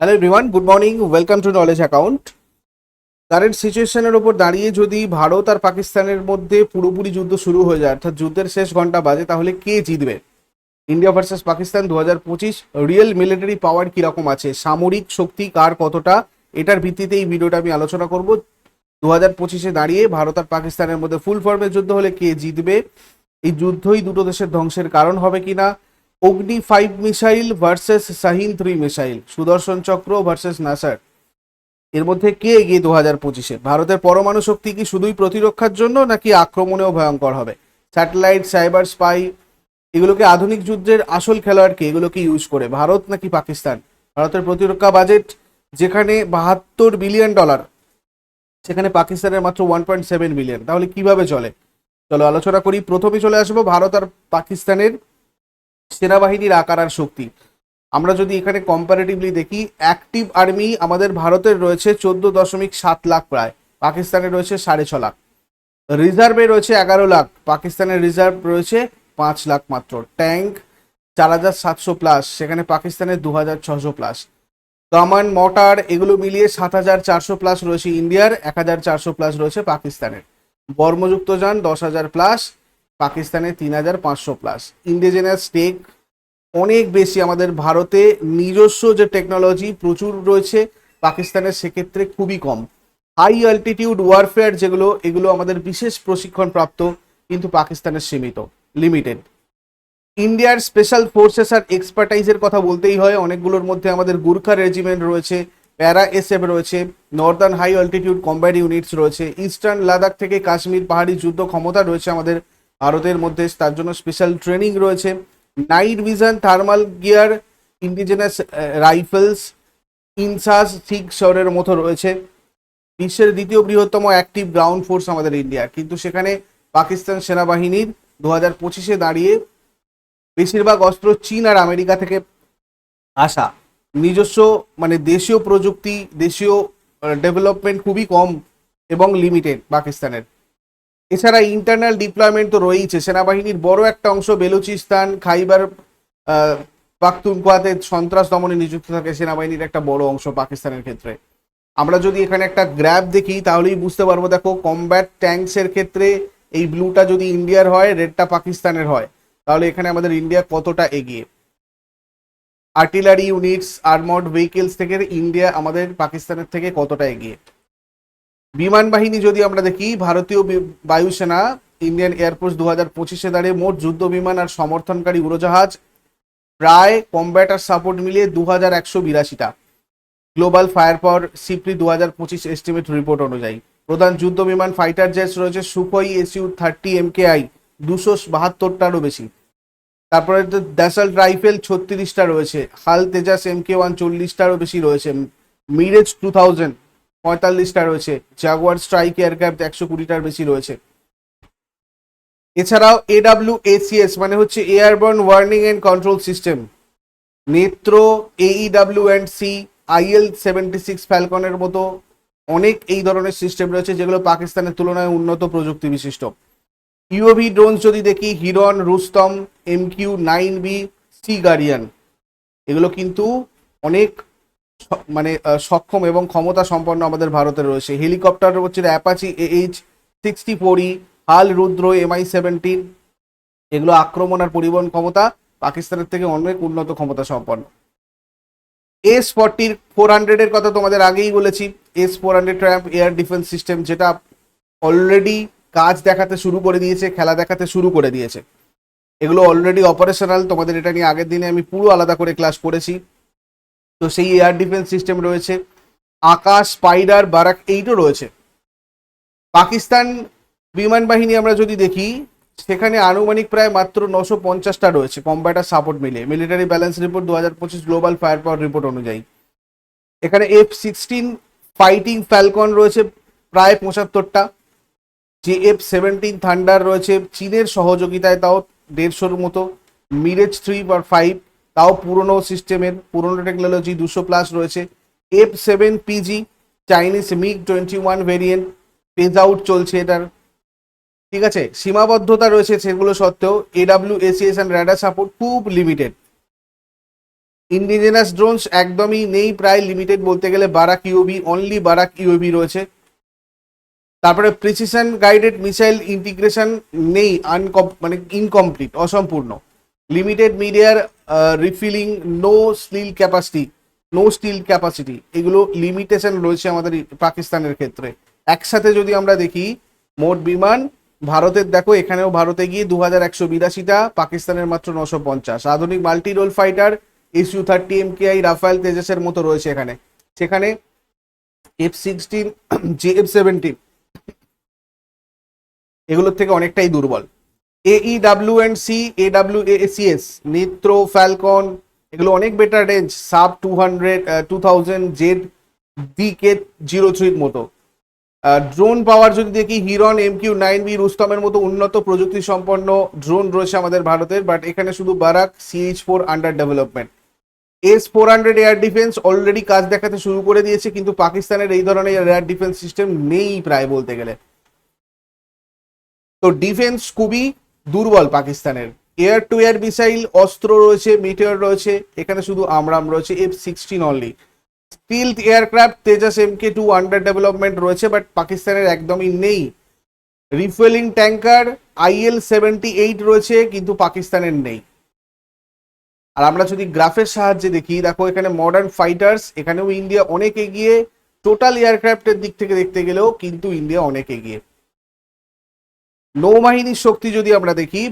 Hello everyone good morning welcome to knowledge account current সিচুয়েশনের ওপর দাঁড়িয়ে যদি ভারত আর পাকিস্তানের মধ্যে পুরোপুরি যুদ্ধ শুরু হয়ে যায়, অর্থাৎ যুদ্ধের শেষ ঘণ্টা বাজে, তাহলে কে জিতবে? ইন্ডিয়া ভার্সেস পাকিস্তান দু হাজার পঁচিশ রিয়েল মিলিটারি পাওয়ার কীরকম আছে? সামরিক শক্তি কার কতটা? এটার ভিত্তিতে এই ভিডিওটা আমি আলোচনা করব। দু হাজার পঁচিশে দাঁড়িয়ে ভারত আর পাকিস্তানের মধ্যে ফুল ফর্মের যুদ্ধ হলে কে জিতবে? এই যুদ্ধই দুটো দেশের ধ্বংসের কারণ হবে কিনা? Agni five missile versus Shaheen three missile, Sudarshan Chakra versus নাসার। এর মধ্যে কে এগিয়ে দু হাজার পঁচিশে? ভারতের পরমাণু শক্তি কি শুধুই প্রতিরক্ষার জন্য নাকি আক্রমণেও ভয়ঙ্কর হবে? স্যাটেলাইট সাইবার স্পাই এগুলোকে আধুনিক যুদ্ধের আসল খেলোয়াড়কে এগুলোকে ইউজ করে? ভারত নাকি পাকিস্তান? ভারতের প্রতিরক্ষা বাজেট যেখানে বাহাত্তর বিলিয়ন ডলার সেখানে পাকিস্তানের মাত্র ওয়ান পয়েন্ট সেভেন বিলিয়ন তাহলে কীভাবে চলে? চলো আলোচনা করি। প্রথমে চলে আসব ভারত আর পাকিস্তানের সেনাবাহিনীর আকার আর শক্তি। আমরা যদি এখানে কম্পারেটিভলি দেখি অ্যাক্টিভ আর্মি আমাদের ভারতের রয়েছে চোদ্দ দশমিক সাত লাখ প্রায়, পাকিস্তানে রয়েছে সাড়ে ছ লাখ। রিজার্ভে রয়েছে এগারো লাখ, পাকিস্তানের রিজার্ভ রয়েছে পাঁচ লাখ মাত্র। ট্যাঙ্ক চার হাজার সাতশো প্লাস সেখানে পাকিস্তানের দু হাজার ছশো প্লাস কামান মটার এগুলো মিলিয়ে সাত হাজার চারশো প্লাস রয়েছে ইন্ডিয়ার, এক হাজার চারশো প্লাস রয়েছে পাকিস্তানের। বর্মযুক্ত যান দশ হাজার প্লাস পাকিস্তানে তিন হাজার পাঁচশো প্লাস ইন্ডিজেনাস টেক অনেক বেশি আমাদের ভারতে নিজস্ব যে টেকনোলজি প্রচুর রয়েছে, পাকিস্তানের সেক্ষেত্রে খুবই কম। হাই অ্যালটিটিউড ওয়ারফেয়ার যেগুলো, এগুলো আমাদের বিশেষ প্রশিক্ষণ প্রাপ্ত কিন্তু পাকিস্তানের সীমিত লিমিটেড ইন্ডিয়ার স্পেশাল ফোর্সেস আর এক্সপার্টাইজের কথা বলতেই হয়, অনেকগুলোর মধ্যে আমাদের গুর্খা রেজিমেন্ট রয়েছে, প্যারা এসএফ রয়েছে northern high altitude combat units রয়েছে ইস্টার্ন লাদাখ থেকে কাশ্মীর পাহাড়ি যুদ্ধ ক্ষমতা রয়েছে আমাদের ভারতের মধ্যে তার জন্য স্পেশাল ট্রেনিং রয়েছে। Night vision thermal gear indigenous rifles INSAS ঠিক শহরের মতো রয়েছে। বিশ্বের দ্বিতীয় বৃহত্তম অ্যাক্টিভ গ্রাউন্ড ফোর্স আমাদের ইন্ডিয়া কিন্তু সেখানে পাকিস্তান সেনাবাহিনীর দু হাজার পঁচিশে দাঁড়িয়ে বেশিরভাগ অস্ত্র চীন আর আমেরিকা থেকে আসা। নিজস্ব মানে দেশীয় প্রযুক্তি, দেশীয় ডেভেলপমেন্ট খুবই কম এবং লিমিটেড পাকিস্তানের। এছাড়া ইন্টারনাল ডিপ্লয়মেন্ট তো রয়েইছে। সেনাবাহিনীর বড় একটা অংশ বেলুচিস্তান খাইবার আহ, সন্ত্রাস দমনে নিযুক্ত থাকে সেনাবাহিনীর একটা বড় অংশ পাকিস্তানের ক্ষেত্রে। আমরা যদি এখানে একটা গ্র্যাব দেখি তাহলেই বুঝতে পারব দেখো কমব্যাট ট্যাঙ্কসের ক্ষেত্রে এই ব্লুটা যদি ইন্ডিয়ার হয় রেডটা পাকিস্তানের হয়। তাহলে এখানে আমাদের ইন্ডিয়া কতটা এগিয়ে? আর্টিলারি ইউনিটস আর্মড ভেহিকেলস থেকে ইন্ডিয়া আমাদের পাকিস্তানের থেকে কতটা এগিয়ে? বিমান বাহিনী যদি আমরা দেখি, ভারতীয় বায়ুসেনা ইন্ডিয়ান এয়ারফোর্স দু হাজার পঁচিশে দাঁড়িয়ে মোট যুদ্ধ বিমান আর সমর্থনকারী উড়োজাহাজ, প্রায় কমব্যাট আর সাপোর্ট মিলিয়ে দু হাজার একশো বিরাশিটা। গ্লোবাল ফায়ার পাওয়ার সিপ্রি দু হাজার পঁচিশ এস্টিমেট রিপোর্ট অনুযায়ী। প্রধান যুদ্ধ বিমান ফাইটার জেটস রয়েছে সুখই এসইউ থার্টি এমকেআই দুশো বাহাত্তরটারও বেশি। তারপরে দ্যাসাল্ট রাইফেল ছত্রিশটা রয়েছে HAL Tejas M K one চল্লিশটারও বেশি রয়েছে। মিরেজ টু থাউজেন্ড পঁয়তাল্লিশটা রয়েছে। জাগুয়ার স্ট্রাইক এয়ারক্রাফট একশো কুড়িটার বেশি রয়েছে। এছাড়াও এডাব্লিউ এসিএস মানে হচ্ছে airborne warning and control system Netra AEW and C IL seventy six ফ্যালকনের মতো অনেক এই ধরনের সিস্টেম রয়েছে, যেগুলো পাকিস্তানের তুলনায় উন্নত প্রযুক্তি বিশিষ্ট। ইউভি ড্রোন যদি দেখি Heron Rustom M Q nine B Sea Guardian এগুলো কিন্তু অনেক মানে সক্ষম এবং ক্ষমতা সম্পন্ন আমাদের ভারতে রয়েছে। হেলিকপ্টার হচ্ছে অ্যাপাচি এইচ সিক্সটি ফোরই হাল রুদ্র এমআই সেভেন্টিন এগুলো আক্রমণ আর পরিবহন ক্ষমতা পাকিস্তানের থেকে অনেক উন্নত ক্ষমতা সম্পন্ন। এস ফর্টির ফোর হান্ড্রেডের কথা তোমাদের আগেই বলেছি। S four hundred Triumf air defence system যেটা অলরেডি কাজ দেখাতে শুরু করে দিয়েছে, খেলা দেখাতে শুরু করে দিয়েছে। এগুলো অলরেডি অপারেশনাল তোমাদের এটা নিয়ে আগের দিনে আমি পুরো আলাদা করে ক্লাস করেছি। তো সেই এয়ার ডিফেন্স সিস্টেম রয়েছে, আকাশ স্পাইডার বারাক এইটও রয়েছে। পাকিস্তান বিমান বাহিনী আমরা যদি দেখি, সেখানে আনুমানিক প্রায় মাত্র নশো পঞ্চাশটা রয়েছে কম্ব্যাটার সাপোর্ট মিলে মিলিটারি ব্যালেন্স রিপোর্ট দু হাজার পঁচিশ গ্লোবাল ফায়ার পাওয়ার রিপোর্ট অনুযায়ী। এখানে এফ সিক্সটিন ফাইটিং ফ্যালকন রয়েছে, প্রায় পঁচাত্তরটা। যে এফ সেভেন্টিন থান্ডার রয়েছে, চীনের সহযোগিতায় তাও দেড়শোর মতো। মিরেজ থ্রি বা ফাইভ তাও পুরনো সিস্টেমের, পুরনো টেকনোলজি দুশো প্লাস রয়েছে। F seven PG Chinese MiG twenty one variant phase out চলছে এটার। ঠিক আছে? সীমাবদ্ধতা রয়েছে সেগুলো সত্ত্বেও AWACS and radar support খুব লিমিটেড ইন্ডিজেনাস ড্রোনস একদমই নেই, প্রায় লিমিটেড বলতে গেলে Barak UB only Barak UB রয়েছে। তারপরে প্রিসিশন গাইডেড মিসাইল ইন্টিগ্রেশন নেই আনকম মানে ইনকমপ্লিট অসম্পূর্ণ। লিমিটেড মিডিয়ার refilling no steel capacity no steel capacity এগুলো লিমিটেশন রয়েছে আমাদের পাকিস্তানের ক্ষেত্রে। একসাথে যদি আমরা দেখি, মোট বিমান ভারতের, দেখো এখানেও ভারতে গিয়ে দু হাজার একশো বিরাশিটা, পাকিস্তানের মাত্র নশো পঞ্চাশ। আধুনিক multi role fighter SU thirty MKI Rafale তেজসের মতো রয়েছে এখানে। সেখানে F sixteen G F seventeen এগুলোর থেকে অনেকটাই দুর্বল। E এই W and C AWACS Netra Falcon এগুলো অনেক better range sub two hundred two thousand Z D K zero থ্রির মতো। ড্রোন পাওয়ার যদি দেখি Heron M Q nine B রুস্তমের মতো উন্নত প্রযুক্তি সম্পন্ন ড্রোন রয়েছে আমাদের ভারতের বাট এখানে শুধু Barak CH four under development S four hundred air defence already কাজ দেখাতে শুরু করে দিয়েছে, কিন্তু পাকিস্তানের এই ধরনের এয়ার ডিফেন্স সিস্টেম নেই প্রায় বলতে গেলে। তো ডিফেন্স খুবই দুর্বল পাকিস্তানের। এয়ার টু এয়ার মিসাইল, অস্ত্র রয়েছে মিটিওর রয়েছে, এখানে শুধু আমরাম রয়েছে F sixteen only steel aircraft Tejas M K two under development রয়েছে বাট পাকিস্তানের একদমই নেই। Refuelling tanker IL seventy eight রয়েছে, কিন্তু পাকিস্তানের নেই। আর আমরা যদি গ্রাফের সাহায্যে দেখি, দেখো এখানে মডার্ন ফাইটার্স এখানেও ইন্ডিয়া অনেক এগিয়ে। টোটাল এয়ারক্রাফটের দিক থেকে দেখতে গেলেও কিন্তু ইন্ডিয়া অনেক এগিয়ে। নৌবাহিনীর শক্তি যদি আমরা দেখি,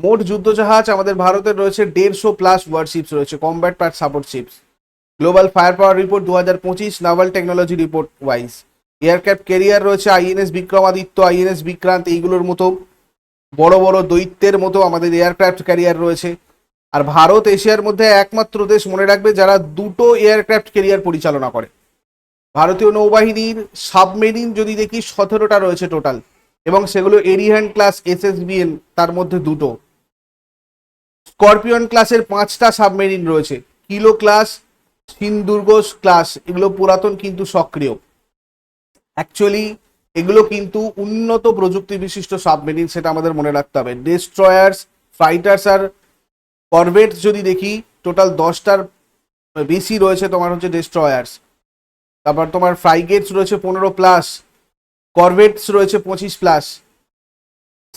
মোট যুদ্ধজাহাজ আমাদের ভারতের রয়েছে দেড়শো প্লাস ওয়ারশিপস রয়েছে combat part support ships global fire power report দু হাজার পঁচিশ naval technology report wise aircraft carrier রয়েছে আইএনএস বিক্রমাদিত্য আইএনএস বিক্রান্ত এইগুলোর মতো বড় বড় দৈত্যের মতো আমাদের এয়ারক্রাফট ক্যারিয়ার রয়েছে। আর ভারত এশিয়ার মধ্যে একমাত্র দেশ মনে রাখবে যারা দুটো এয়ারক্রাফট ক্যারিয়ার পরিচালনা করে। ভারতীয় নৌবাহিনীর সাবমেরিন যদি দেখি, সতেরোটা রয়েছে টোটাল এবং সেগুলো এরিহান ক্লাস এস এসএসবিএন তার মধ্যে দুটো। স্করপিয়ন ক্লাসের পাঁচটা সাবমেরিন রয়েছে। কিলো ক্লাস সিন্দুর্গস ক্লাস এগুলো পুরাতন কিন্তু সক্রিয়। অ্যাকচুয়ালি এগুলো কিন্তু উন্নত প্রযুক্তি বিশিষ্ট সাবমেরিন সেটা আমাদের মনে রাখতে হবে। ডেস্ট্রয়ার্স ফাইটার্স আর করভেট যদি দেখি টোটাল দশটার বেশি রয়েছে তোমার হচ্ছে ডেস্ট্রয়ার্স তারপর তোমার ফ্রাইগেটস রয়েছে পনেরো প্লাস করভেটস রয়েছে পঁচিশ প্লাস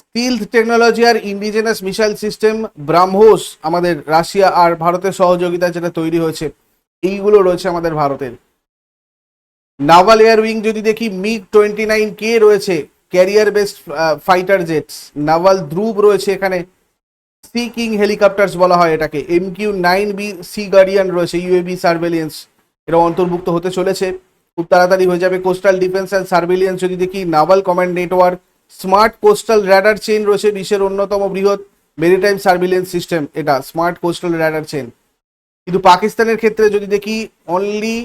স্টিল টেকনোলজি আর ইন্ডিজেনাস মিসাইল সিস্টেম ব্রাহ্মোস আমাদের রাশিয়া আর ভারতের সহযোগিতা যেটা তৈরি হয়েছে, এইগুলো রয়েছে আমাদের ভারতের। নাভাল এয়ার উইং যদি দেখি মিগ টোয়েন্টি নাইন কে রয়েছে carrier based fighter jets naval Dhruv রয়েছে এখানে সি কিং হেলিকপ্টার্স বলা হয় এটাকে। M Q nine B sea guardian রয়েছে ইউএবি সার্ভেলিয়েন্স এটা অন্তর্ভুক্ত হতে চলেছে। খুব তাড়াতাড়ি হয়ে যাবে। কোস্টাল ডিফেন্স অ্যান্ড সার্ভেলিয়েন্স যদি দেখি naval command network smart coastal radar chain রয়েছে, বিশ্বের অন্যতম বৃহৎ মেরিটাইম সার্ভিলেন্স সিস্টেম এটা স্মার্ট কোস্টাল র্যাডার চেইন কিন্তু পাকিস্তানের ক্ষেত্রে যদি দেখি অনলি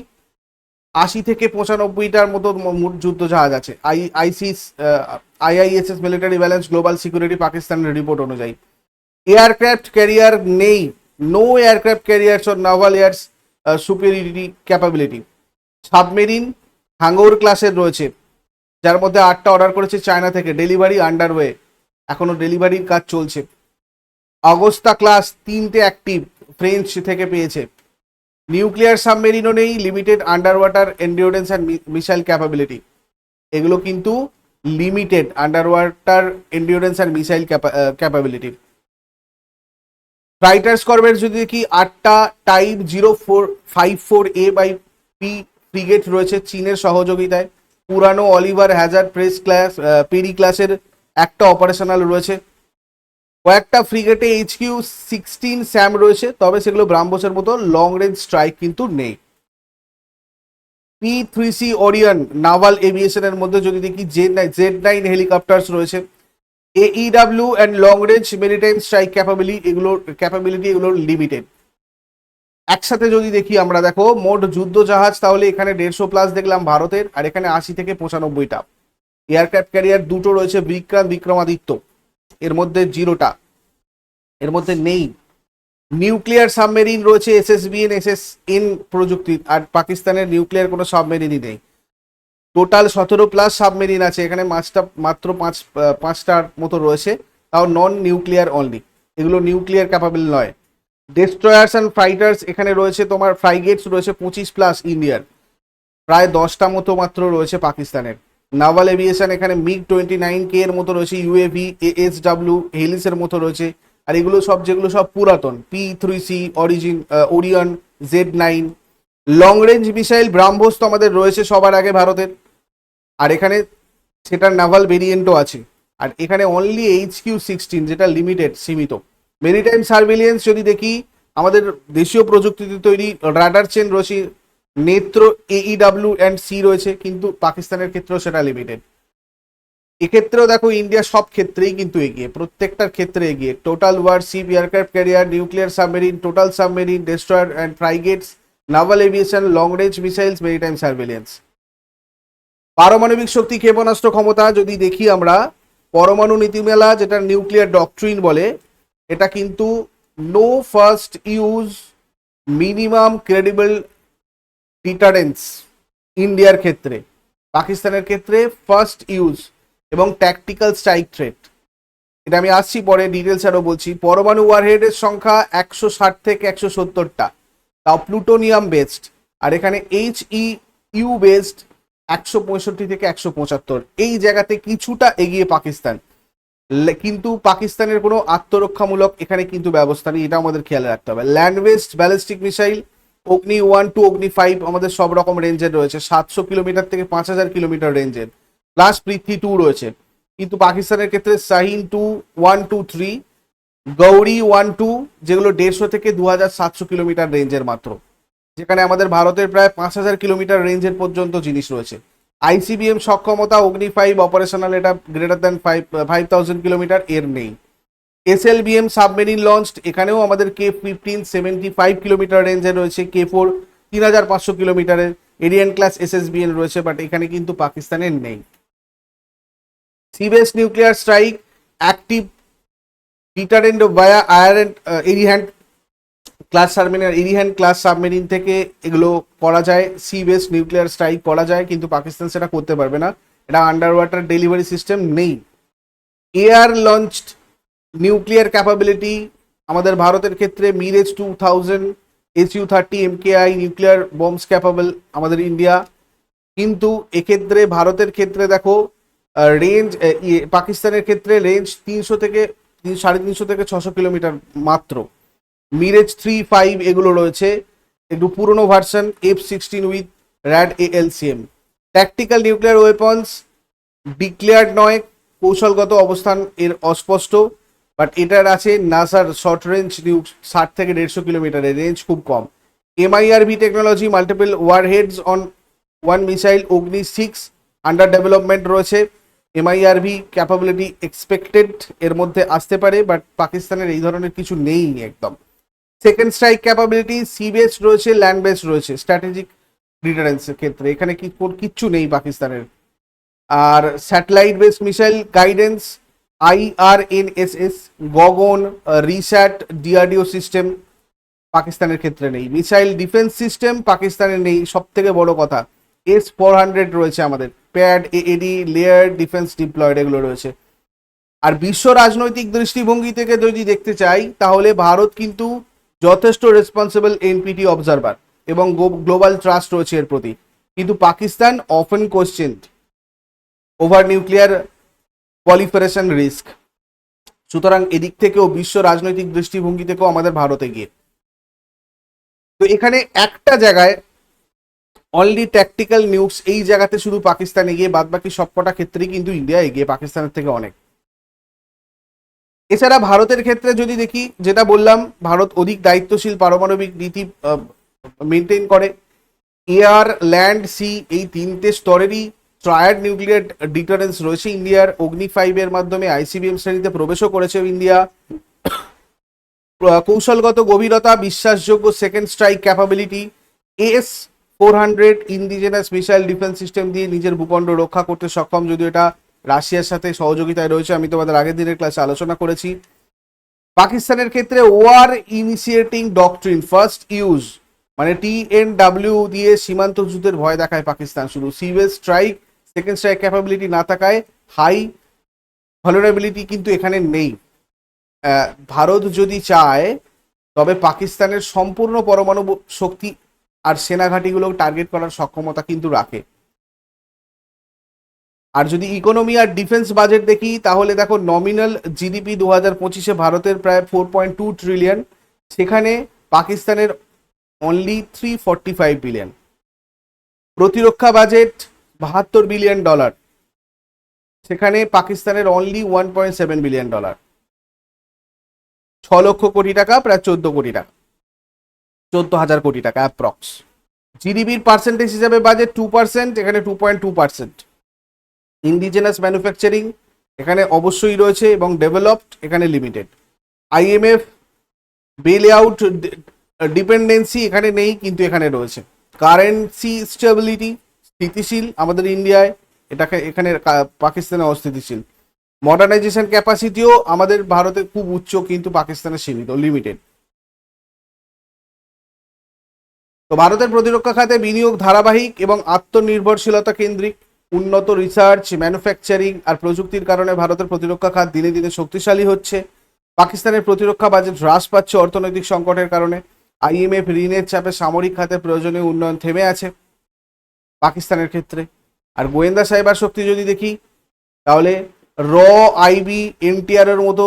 আশি থেকে পঁচানব্বইটার মতো মোট যুদ্ধ জাহাজ আছে। I ISIS IISS military balance global security পাকিস্তানের রিপোর্ট অনুযায়ী। এয়ারক্রাফট ক্যারিয়ার নেই। No aircraft carriers or naval airs superiority capability submarine Hangor ক্লাসের রয়েছে, যার মধ্যে আটটা অর্ডার করেছে চায়না থেকে, ডেলিভারি আন্ডারওয়ে এখনও ডেলিভারির কাজ চলছে। অগস্তা ক্লাস তিনটে অ্যাক্টিভ, ফ্রেঞ্চ থেকে পেয়েছে। নিউক্লিয়ার সাবমেরিনও নেই, limited under water endurance and missile capability. এগুলো কিন্তু limited under water endurance and missile capability. Fighters corvette যদি দেখি, আটটা type zero four, five four A by P frigate রয়েছে চীনের সহযোগিতায়। পুরানো Oliver hazard press class Perry ক্লাসের একটা অপারেশনাল রয়েছে। কয়েকটা ফ্রিগেটে এইচ কিউ সিক্সটিন স্যাম রয়েছে, তবে সেগুলো ব্রাহ্মসের মতো লং রেঞ্জ স্ট্রাইক কিন্তু নেই। P three C Orion naval এভিয়েশনের মধ্যে যদি দেখি Z nine Z nine helicopters রয়েছে। AEW and long range maritime strike capability এগুলোর ক্যাপাবিলিটি এগুলোর লিমিটেড একসাথে যদি দেখি আমরা, দেখো, মোট যুদ্ধ জাহাজ, তাহলে এখানে দেড়শো প্লাস দেখলাম ভারতের, আর এখানে আশি থেকে পঁচানব্বইটা। এয়ারক্রাফট ক্যারিয়ার দুটো রয়েছে, বিক্রান্ত, বিক্রমাদিত্য। এর মধ্যে জিরোটা। এর মধ্যে নেই। নিউক্লিয়ার সাবমেরিন রয়েছে S S BN S S N প্রযুক্তি, আর পাকিস্তানের নিউক্লিয়ার কোনো সাবমেরিনই নেই। টোটাল সতেরো প্লাস সাবমেরিন আছে, এখানে পাঁচটা, মাত্র পাঁচ পাঁচটার মতো রয়েছে। তাও নন নিউক্লিয়ার অনলি এগুলো নিউক্লিয়ার ক্যাপাবল নয়। ডেস্ট্রয়ার্স অ্যান্ড ফাইটার্স এখানে রয়েছে তোমার ফ্রাইগেটস রয়েছে পঁচিশ প্লাস ইন্ডিয়ার প্রায় দশটা মতো মাত্র রয়েছে পাকিস্তানের। নাভাল এভিয়েশন এখানে মিগ টোয়েন্টি নাইন কে এর মতো রয়েছে ইউএভি এএস ডাব্লিউ হেলিসের মতো রয়েছে। আর এগুলো সব, যেগুলো সব পুরাতন P three C origin Orion Z nine long range missile BrahMos তো আমাদের রয়েছে সবার আগে ভারতের। আর এখানে সেটার নাভাল ভেরিয়েন্টও আছে। আর এখানে অনলি এইচ কিউ সিক্সটিন যেটা লিমিটেড সীমিত। মেরিটাইম সার্ভিলিয়েন্স যদি দেখি, আমাদের দেশীয় প্রযুক্তিতে তৈরি রাডার চেন রয়েছে নেত্র এইডাব্লিউ অ্যান্ড সি রয়েছে, কিন্তু পাকিস্তানের ক্ষেত্রেও সেটা লিমিটেড এক্ষেত্রেও দেখো ইন্ডিয়া সব ক্ষেত্রেই কিন্তু এগিয়ে, প্রত্যেকটার ক্ষেত্রে এগিয়ে। Total warship aircraft carrier nuclear submarine total submarine destroyer and frigates naval aviation long range missiles maritime surveillance পারমাণবিক শক্তি ক্ষেপণাস্ত্র ক্ষমতা যদি দেখি আমরা, পরমাণু নীতিমেলা, যেটা নিউক্লিয়ার ডকট্রিন বলে এটা কিন্তু no first use minimum credible deterrence ইন্ডিয়ার ক্ষেত্রে, পাকিস্তানের ক্ষেত্রে ফার্স্ট ইউজ এবং ট্যাকটিক্যাল স্ট্রাইক থ্রেট এটা আমি আসছি পরে ডিটেলস আরও বলছি। পরমাণু ওয়ারহেডের সংখ্যা একশো ষাট থেকে একশো সত্তরটা, তাও প্লুটোনিয়াম বেসড আর এখানে এইচ ই ইউ বেসড একশো পঁয়ষট্টি থেকে একশো পঁচাত্তর। এই জায়গাতে কিছুটা এগিয়ে পাকিস্তান। কিন্তু পাকিস্তানের কোনো আত্মরক্ষামূলক এখানে কিন্তু ব্যবস্থা নেই এটা আমাদের খেয়াল রাখতে হবে। Land ballistic missile Agni one two Agni five আমাদের সব রকম রেঞ্জের রয়েছে। সাতশো কিলোমিটার থেকে পাঁচ হাজার কিলোমিটার রেঞ্জের প্লাস পৃথ্বী টু রয়েছে। কিন্তু পাকিস্তানের ক্ষেত্রে Shaheen two one two three Ghauri one two যেগুলো দেড়শো থেকে দু হাজার সাতশো কিলোমিটার রেঞ্জের মাত্র। যেখানে আমাদের ভারতের প্রায় পাঁচ হাজার কিলোমিটার রেঞ্জের পর্যন্ত জিনিস রয়েছে। আইসিবিএম সক্ষমতা অগ্নি ফাইভ অপারেশনাল এটা greater than five five thousand kilometre এর নেই। এসএলবিএম সাবমেরিন লঞ্চড এখানেও আমাদের কে ফিফটিন সেভেন্টি ফাইভ কিলোমিটার রেঞ্জে রয়েছে কে ফোর তিন হাজার পাঁচশো কিলোমিটারের এরিয়ান ক্লাস এসএসবিএন রয়েছে বাট এখানে কিন্তু পাকিস্তানের নেই। Sea based nuclear strike active deterrent via our Arihant class submarine Arihant class submarine থেকে এগুলো করা যায় সি বেস নিউক্লিয়ার স্ট্রাইক করা যায়, কিন্তু পাকিস্তান সেটা করতে পারবে না। এটা আন্ডার ওয়াটার ডেলিভারি সিস্টেম নেই। এয়ার লঞ্চড নিউক্লিয়ার ক্যাপাবিলিটি আমাদের ভারতের ক্ষেত্রে Mirage two thousand S U thirty M K nuclear bombs capable আমাদের ইন্ডিয়া কিন্তু এক্ষেত্রে ভারতের ক্ষেত্রে দেখো রেঞ্জ পাকিস্তানের ক্ষেত্রে রেঞ্জ তিনশো থেকে সাড়ে তিনশো থেকে ছশো কিলোমিটার মাত্র। মিরেজ থ্রি ফাইভ এগুলো রয়েছে, একটু পুরনো version F sixteen with Raad A L C M tactical nuclear weapons declared নয়, কৌশলগত অবস্থান এর অস্পষ্ট বাট এটার আছে নাসার শর্ট রেঞ্জ নিউক ষাট থেকে দেড়শো কিলোমিটারের রেঞ্জ খুব কম। MIRV technology multiple warheads on one missile Agni six under development রয়েছে। এমআইআরভি ক্যাপাবিলিটি এক্সপেক্টেড এর মধ্যে আসতে পারে বাট পাকিস্তানের এই ধরনের কিছু নেই একদম। Second strike capability sea base রয়েছে ল্যান্ড বেস রয়েছে স্ট্র্যাটেজিক ডিটারেন্সের ক্ষেত্রে। এখানে কি কিচ্ছু নেই পাকিস্তানের। আর satellite base missile guidance IRNSS GAGAN RISAT DRDO system পাকিস্তানের ক্ষেত্রে নেই। মিসাইল ডিফেন্স সিস্টেম পাকিস্তানের নেই। সব থেকে বড় কথা এস ফোর হান্ড্রেড রয়েছে আমাদের। PAD AD layer defence deployed এগুলো রয়েছে। আর বিশ্ব রাজনৈতিক দৃষ্টিভঙ্গি থেকে যদি দেখতে চাই, তাহলে ভারত কিন্তু যথেষ্ট রেসপন্সিবল এনপিটি অবজারভার এবং গ্লোবাল ট্রাস্ট রয়েছে এর প্রতি। কিন্তু Pakistan often question over nuclear proliferation risk সুতরাং এদিক থেকেও বিশ্ব রাজনৈতিক দৃষ্টিভঙ্গি থেকেও আমাদের ভারতে গিয়ে। তো এখানে একটা জায়গায় অনলি ট্যাকটিক্যাল নিউজ এই জায়গাতে শুধু পাকিস্তানে গিয়ে বাদ বাকি সবকটা ক্ষেত্রেই কিন্তু ইন্ডিয়া এগিয়ে, পাকিস্তানের থেকে অনেক। এছাড়া ভারতের ক্ষেত্রে যদি দেখি, যেটা বললাম, ভারত অধিক দায়িত্বশীল পারমাণবিক নীতি মেনটেন করে। এয়ার ল্যান্ড সি এই তিনটে স্তরেরই ট্রায়াড নিউক্লিয়ার ডিটারেন্স রয়েছে ইন্ডিয়ার। অগ্নি ফাইভের মাধ্যমে আইসিবিএম শ্রেণীতে প্রবেশও করেছে ইন্ডিয়া। কৌশলগত গভীরতা, বিশ্বাসযোগ্য second strike capability S four hundred indigenous missile defence system দিয়ে নিজের ভূখণ্ড রক্ষা করতে সক্ষম। যদিও এটা রাশিয়ার সাথে সহযোগিতায় রয়েছে। আমি তোমাদের আগের দিনের ক্লাসে আলোচনা করেছি। পাকিস্তানের ক্ষেত্রে war initiating doctrine first use মানে টি এন ডাব্লিউ দিয়ে সীমান্ত যুদ্ধের ভয় দেখায় পাকিস্তান। শুধু civil strike second strike capability না থাকায় হাই ভলারেবিলিটি কিন্তু এখানে নেই। ভারত যদি চায়, তবে পাকিস্তানের সম্পূর্ণ পরমাণু শক্তি আর সেনাঘাঁটিগুলো টার্গেট করার সক্ষমতা কিন্তু রাখে। আর যদি ইকোনমি আর ডিফেন্স বাজেট দেখি, তাহলে দেখো নমিনাল জিডিপি দু হাজার পঁচিশে ভারতের প্রায় ফোর পয়েন্ট টু ট্রিলিয়ন সেখানে পাকিস্তানের only three forty five billion প্রতিরক্ষা বাজেট বাহাত্তর বিলিয়ন ডলার সেখানে পাকিস্তানের only one point seven billion dollar ছ লক্ষ কোটি টাকা, প্রায় চোদ্দ কোটি টাকা, চোদ্দ হাজার কোটি টাকা অ্যাপ্রক্স জিডিপির পার্সেন্টেজ হিসাবে বাজেট টু পার্সেন্ট এখানে two point two percent indigenous manufacturing এখানে অবশ্যই রয়েছে এবং ডেভেলপড এখানে limited IMF bail out dependency এখানে নেই, কিন্তু এখানে রয়েছে। কারেন্সি স্টেবিলিটি স্থিতিশীল আমাদের ইন্ডিয়ায় এটাকে, এখানে পাকিস্তানে অস্থিতিশীল। মডার্নাইজেশন ক্যাপাসিটিও আমাদের ভারতে খুব উচ্চ, কিন্তু পাকিস্তানে সীমিত লিমিটেড তো ভারতের প্রতিরক্ষা খাতে বিনিয়োগ ধারাবাহিক এবং আত্মনির্ভরশীলতা কেন্দ্রিক। উন্নত রিসার্চ ম্যানুফ্যাকচারিং আর প্রযুক্তির কারণে ভারতের প্রতিরক্ষা খাত দিনে দিনে শক্তিশালী হচ্ছে। পাকিস্তানের প্রতিরক্ষা বাজেট হ্রাস পাচ্ছে অর্থনৈতিক সংকটের কারণে। আইএমএফ ঋণের চাপে সামরিক খাতে প্রয়োজনীয় উন্নয়ন থেমে আছে পাকিস্তানের ক্ষেত্রে। আর গোয়েন্দা সাইবার শক্তি যদি দেখি, তাহলে র আইবি এনটিআর এর মতো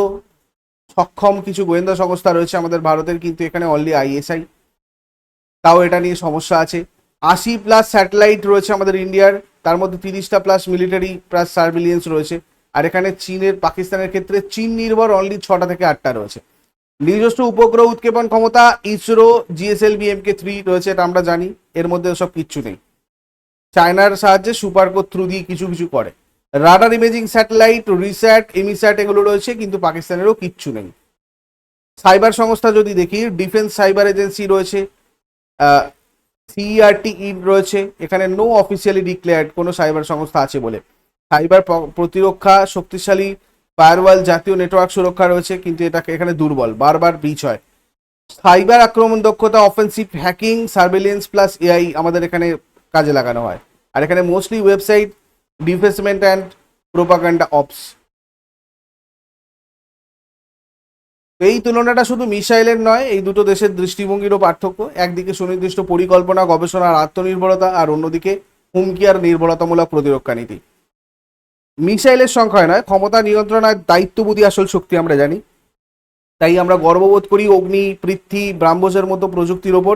সক্ষম কিছু গোয়েন্দা সংস্থা রয়েছে আমাদের ভারতের, কিন্তু এখানে অনলি আইএসআই তাও এটা নিয়ে সমস্যা আছে। আশি প্লাস স্যাটেলাইট রয়েছে আমাদের ইন্ডিয়ার। তার মধ্যে তিরিশটা প্লাস মিলিটারি প্লাস সার্ভিলিয়েন্স রয়েছে। আর এখানে চীনের, পাকিস্তানের ক্ষেত্রে চীন নির্ভর অনলি ছটা থেকে আটটা রয়েছে। নিজস্ব উপগ্রহ উৎক্ষেপণ ক্ষমতা, ইসরো জিএসএল বিএমকে থ্রি রয়েছে, এটা আমরা জানি, এর মধ্যে সব কিচ্ছু নেই। চায়নার সাহায্যে সুপারকো থ্রু দিয়ে কিছু কিছু করে। Radar imaging satellite RISAT EMISAT এগুলো রয়েছে, কিন্তু পাকিস্তানেরও কিচ্ছু নেই। সাইবার সংস্থা যদি দেখি ডিফেন্স সাইবার এজেন্সি রয়েছে সিআরটি ইন রয়েছে। এখানে নো অফিসিয়ালি ডিক্লেয়ার্ড কোনো সাইবার সংস্থা আছে বলে। সাইবার প্রতিরক্ষা শক্তিশালী ফায়ারওয়াল জাতীয় নেটওয়ার্ক সুরক্ষা রয়েছে, কিন্তু এটাকে এখানে দুর্বল, বারবার ব্রিচ হয়। সাইবার আক্রমণ দক্ষতা offensive hacking surveillance plus AI আমাদের এখানে কাজে লাগানো হয়। আর এখানে mostly website defacement and propaganda ops এই তুলনাটা শুধু মিসাইলের নয়, এই দুটো দেশের দৃষ্টিভঙ্গিরও পার্থক্য। একদিকে সুনির্দিষ্ট পরিকল্পনা গবেষণা আর আত্মনির্ভরতা আর অন্যদিকে হুমকি আর নির্ভরতামূলক প্রতিরক্ষা নীতি। মিসাইলের সংখ্যায় নয়, ক্ষমতা নিয়ন্ত্রণ আর দায়িত্ববোধী আসল শক্তি আমরা জানি। তাই আমরা গর্ববোধ করি অগ্নি, পৃথ্বী, ব্রাহ্মসের মতো প্রযুক্তির ওপর,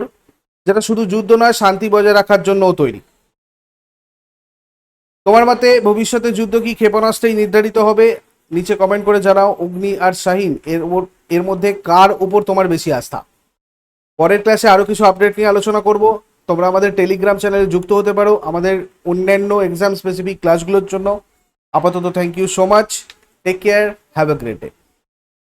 যেটা শুধু যুদ্ধ নয়, শান্তি বজায় রাখার জন্যও তৈরি। তোমার মতে ভবিষ্যতে যুদ্ধ কি ক্ষেপণাস্ত্রেই নির্ধারিত হবে? নিচে কমেন্ট করে জানাও, অগ্নি আর শাহিন, এর ওপর এর মধ্যে কার উপর তোমার বেশি আস্থা? পরের ক্লাসে আরও কিছু আপডেট নিয়ে আলোচনা করব। তোমরা আমাদের টেলিগ্রাম চ্যানেলে যুক্ত হতে পারো। আমাদের অন্যান্য এক্সাম স্পেসিফিক ক্লাসগুলোর জন্য। আপাতত thank you so much take care have a great day